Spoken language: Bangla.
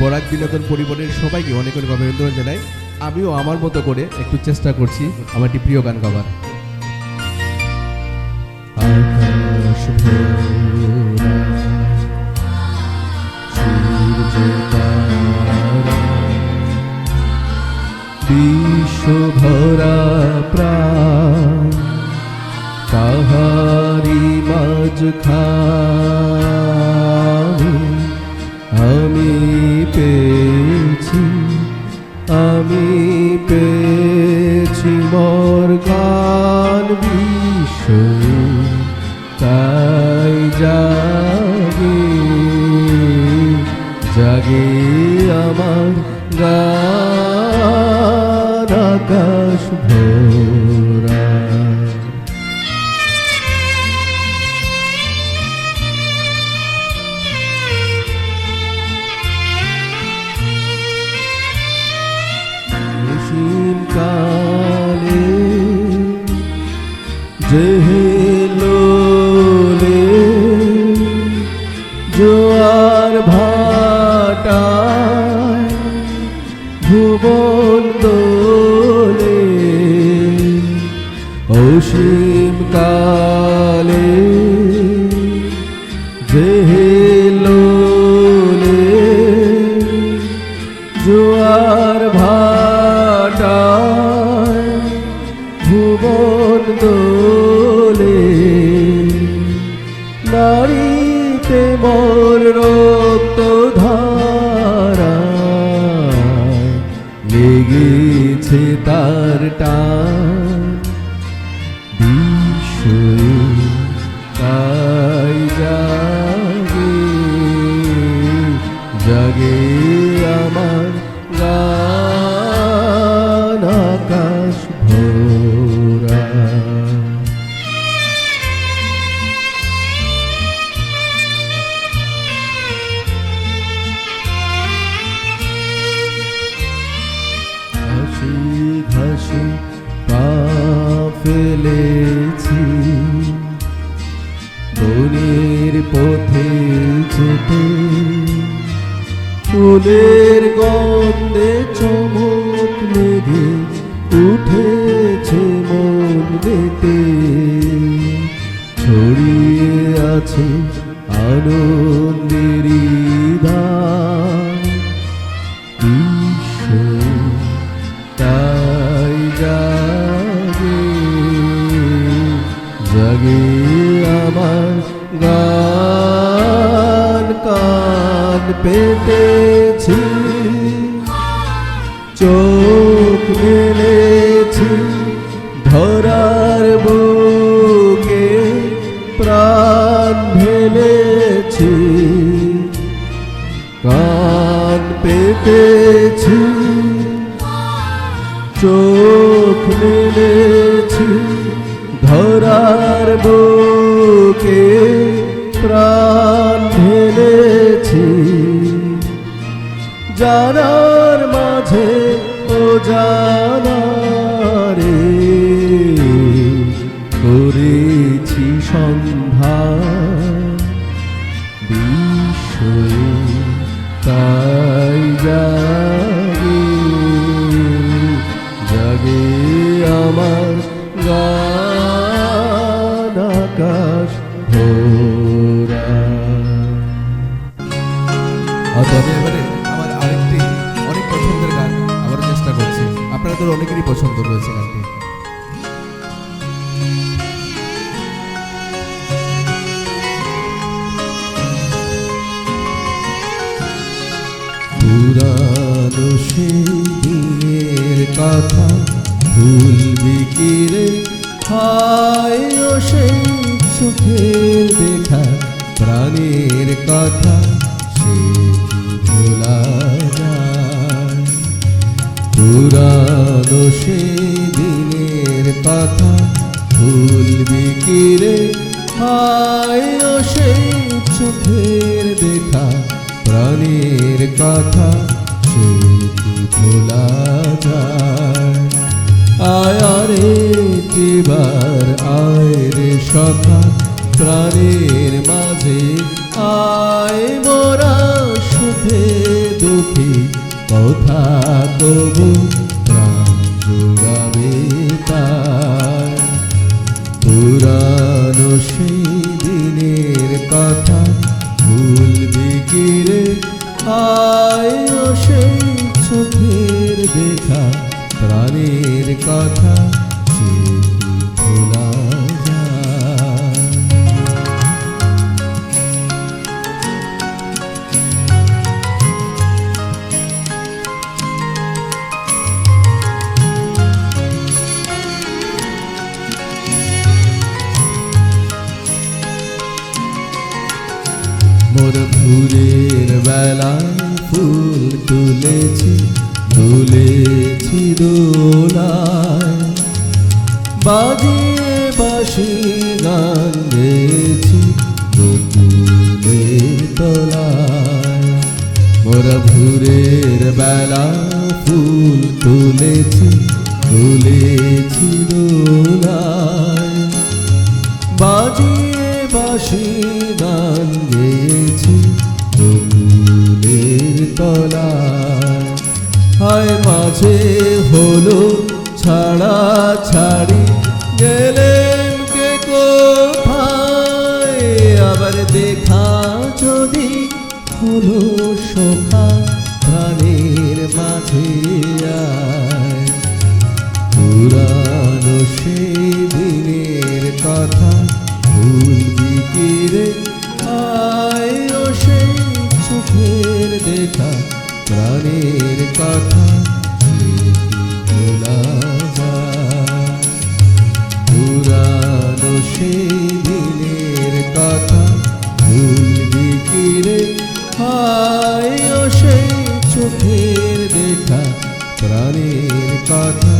বরাক বিনোদন পরিবারের সবাইকে অনেক অনেক অভিনন্দন জানাই। আমিও আমার মতো করে একটু চেষ্টা করছি আমার একটি প্রিয় গান গাবার আকাশ বিশ্বভরা প্রাণ তাহারি মাঝখানে জাগে জাগে। অসীম কালে জেহেলোলে জোয়ার ভাটা ভুবন দোলে নারীতে মোর রক্ত ধারা লেগেছে তার টান। যেতে ফুলের গন্ধে চমক লেগে উঠেছে মন মেতে। ছড়িয়ে আছে তাই জাগে আমার গান কান পেতেছি, চোখ মেলেছি, ধরার বুকে প্রাণ ঢেলেছি কান পেতেছি, চোখ মেলেছি, ধরার বুকে প্রাণ জানার মাঝে আপনাদের অনেকেরই পছন্দ রয়েছে গানটি। কথা ভুলবি কি রে? হায় সেই চোখের দেখা, প্রাণের কথা ভুলবি কি রে ও সেই চোখের দেখা, প্রাণের কথা সে কি ভোলা যায়? আয় রে এবার আয় রে সখা, প্রাণের মাঝে আয় মোরা সুখে দুঃখে। কথা তবু সেই দিনের কথা ভুলবি কিরে আয় সেই চোখের দেখা প্রাণের কথা মোর ভুরের বেলায় ফুল তুলেছি তুলেছি দোলায়। বাজিয়ে বাসি গান গেছি বকুলের তলায়। মোর ভুরের বেলা ফুল তুলেছি তুলেছি দোলায়। বাজিয়ে বাসি গান গেয়েছি বকুলের তলায়। হায় মাঝে হলো ছাড়া ছাড়ি, গেলেন কে কোথায়? আবার দেখা যদি হলো সখা প্রাণের মাঝে পুরানো সেই দিনের কথা ভুলবি আয় ও সেই চোখের দেখা, প্রাণের কথা? পুরানো সেই দিনের কথা ভুলবি কি রে আয় ও সেই চোখের দেখা, প্রাণের কথা